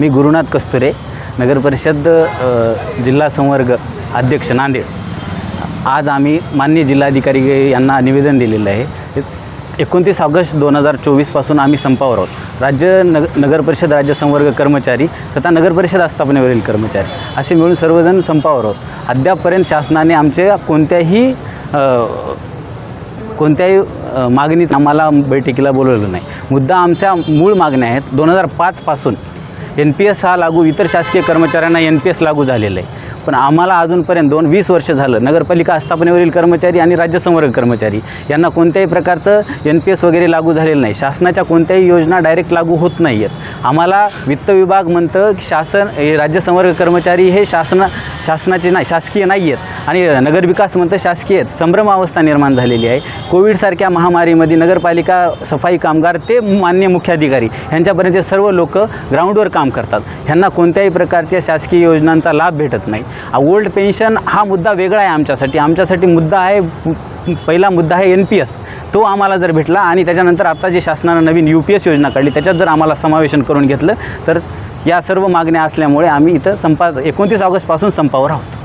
मी गुरुनाथ कस्तुरे नगरपरिषद जिल्हा संवर्ग अध्यक्ष नांदेड. आज आम्ही मान्य जिल्हाधिकारी यांना निवेदन दिलेलं आहे. एकोणतीस ऑगस्ट दोन हजार चोवीसपासून आम्ही संपावर आहोत. राज्य नग नगरपरिषद राज्य संवर्ग कर्मचारी तथा नगरपरिषद आस्थापनेवरील कर्मचारी असे मिळून सर्वजण संपावर आहोत. अद्यापपर्यंत शासनाने आमच्या कोणत्याही कोणत्याही मागणीच आम्हाला बैठकीला बोलवलं नाही. मुद्दा आमच्या मूळ मागण्या आहेत. दोन हजार पाचपासून एन पी एस हा लागू इतर शासकीय कर्मचाऱ्यांना एन पी एस लागू झालेलं आहे. पण आम्हाला अजूनपर्यंत दोन वीस वर्ष झालं नगरपालिका आस्थापनेवरील कर्मचारी आणि राज्य संवर्ग कर्मचारी यांना कोणत्याही प्रकारचं एन पी एस वगैरे लागू झालेलं नाही. शासनाच्या कोणत्याही योजना डायरेक्ट लागू होत नाही आहेत. आम्हाला वित्त विभाग म्हणतं की शासन राज्य संवर्ग कर्मचारी हे शासना शासनाचे नाही शासकीय नाही आहेत. आणि नगरविकास म्हणतं शासकीय आहेत. संभ्रम अवस्था निर्माण झालेली आहे. कोविडसारख्या महामारीमध्ये नगरपालिका सफाई कामगार ते मान्य मुख्याधिकारी ह्यांच्यापर्यंतचे सर्व लोक ग्राउंडवर काम करतात. ह्यांना कोणत्याही प्रकारच्या शासकीय योजनांचा लाभ भेटत नाही. ओल्ड पेन्शन हा मुद्दा वेगळा आहे आमच्यासाठी. आमच्यासाठी मुद्दा आहे पहिला मुद्दा आहे एन पी एस. तो आम्हाला जर भेटला आणि त्याच्यानंतर आता जे शासनानं नवीन यू पी एस योजना काढली त्याच्यात जर आम्हाला समावेशन करून घेतलं तर या सर्व मागण्या असल्यामुळे आम्ही इथं संपा एकोणतीस ऑगस्टपासून संपावर आहोत.